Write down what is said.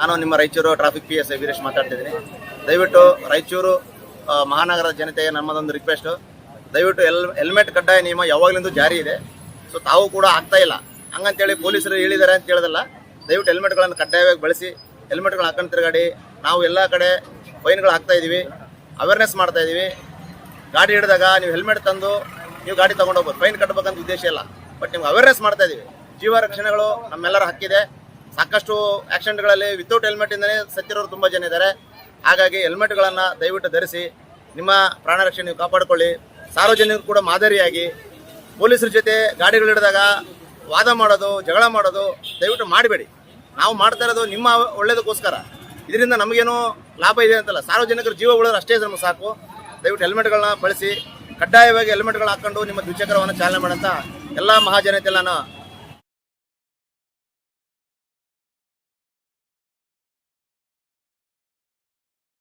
ನಾನು ನಿಮ್ಮ Raichur traffic P S I Veeresh ಮಾತಾಡ್ತಿದ್ದೀನಿ. ದಯವಿಟ್ಟು ರಾಯಚೂರು ಮಹಾನಗರದ ಜನತೆಗೆ ನಮ್ಮದೊಂದು ರಿಕ್ವೆಸ್ಟು ದಯವಿಟ್ಟು ಎಲ್ ಹೆಲ್ಮೆಟ್ ಕಡ್ಡಾಯ ನಿಯಮ ಯಾವಾಗಲಿಂದ ಜಾರಿ ಇದೆ. ಸೊ ತಾವು ಕೂಡ ಆಗ್ತಾ ಇಲ್ಲ. ಹಂಗಂತೇಳಿ ಪೊಲೀಸರು ಹೇಳಿದ್ದಾರೆ ಅಂತ ಹೇಳಿದಲ್ಲ. ದಯವಿಟ್ಟು ಹೆಲ್ಮೆಟ್ಗಳನ್ನು ಕಡ್ಡಾಯವಾಗಿ ಬಳಸಿ. ಹೆಲ್ಮೆಟ್ಗಳು ಹಾಕೊಂಡು ತಿರುಗಾಡಿ. ನಾವು ಎಲ್ಲ ಕಡೆ ಫೈನ್ಗಳು ಹಾಕ್ತಾ ಇದ್ದೀವಿ ಅವೇರ್ನೆಸ್ ಮಾಡ್ತಾ ಇದ್ದೀವಿ ಗಾಡಿ ಹಿಡಿದಾಗ ನೀವು ಹೆಲ್ಮೆಟ್ ತಂದು ನೀವು ಗಾಡಿ ತೊಗೊಂಡೋಗ್ಬೋದು. ಫೈನ್ ಕಟ್ಟಬೇಕಂತ ಉದ್ದೇಶ ಇಲ್ಲ. ಬಟ್ ನಿಮ್ಗೆ ಅವೇರ್ನೆಸ್ ಮಾಡ್ತಾ ಇದ್ದೀವಿ ಜೀವ ರಕ್ಷಣೆಗಳು ನಮ್ಮೆಲ್ಲರ ಹಕ್ಕಿದೆ. ಸಾಕಷ್ಟು ಆಕ್ಸಿಡೆಂಟ್ಗಳಲ್ಲಿ ವಿತೌಟ್ ಹೆಲ್ಮೆಟಿಂದನೇ ಸತ್ತಿರೋರು ತುಂಬ ಜನ ಇದ್ದಾರೆ ಹಾಗಾಗಿ ಹೆಲ್ಮೆಟ್ಗಳನ್ನು ದಯವಿಟ್ಟು ಧರಿಸಿ, ನಿಮ್ಮ ಪ್ರಾಣ ರಕ್ಷಣೆ ನೀವು ಕಾಪಾಡಿಕೊಳ್ಳಿ. ಸಾರ್ವಜನಿಕರು ಕೂಡ ಮಾದರಿಯಾಗಿ ಪೊಲೀಸರ ಜೊತೆ ಗಾಡಿಗಳು ಹಿಡಿದಾಗ ವಾದ ಮಾಡೋದು, ಜಗಳ ಮಾಡೋದು ದಯವಿಟ್ಟು ಮಾಡಬೇಡಿ. ನಾವು ಮಾಡ್ತಾ ಇರೋದು ನಿಮ್ಮ ಒಳ್ಳೇದಕ್ಕೋಸ್ಕರ. ಇದರಿಂದ ನಮಗೇನು ಲಾಭ ಇದೆ ಅಂತಲ್ಲ. ಸಾರ್ವಜನಿಕರ ಜೀವ ಉಳಿದ್ರೆ ಅಷ್ಟೇ ನಮ್ಗೆ ಸಾಕು. ದಯವಿಟ್ಟು ಹೆಲ್ಮೆಟ್ಗಳನ್ನ ಬಳಸಿ, ಕಡ್ಡಾಯವಾಗಿ ಹೆಲ್ಮೆಟ್ಗಳು ಹಾಕೊಂಡು ನಿಮ್ಮ ದ್ವಿಚಕ್ರವನ್ನು ಚಾಲನೆ ಮಾಡಂತ ಎಲ್ಲ ಮಹಾಜನತೆ ನಾನು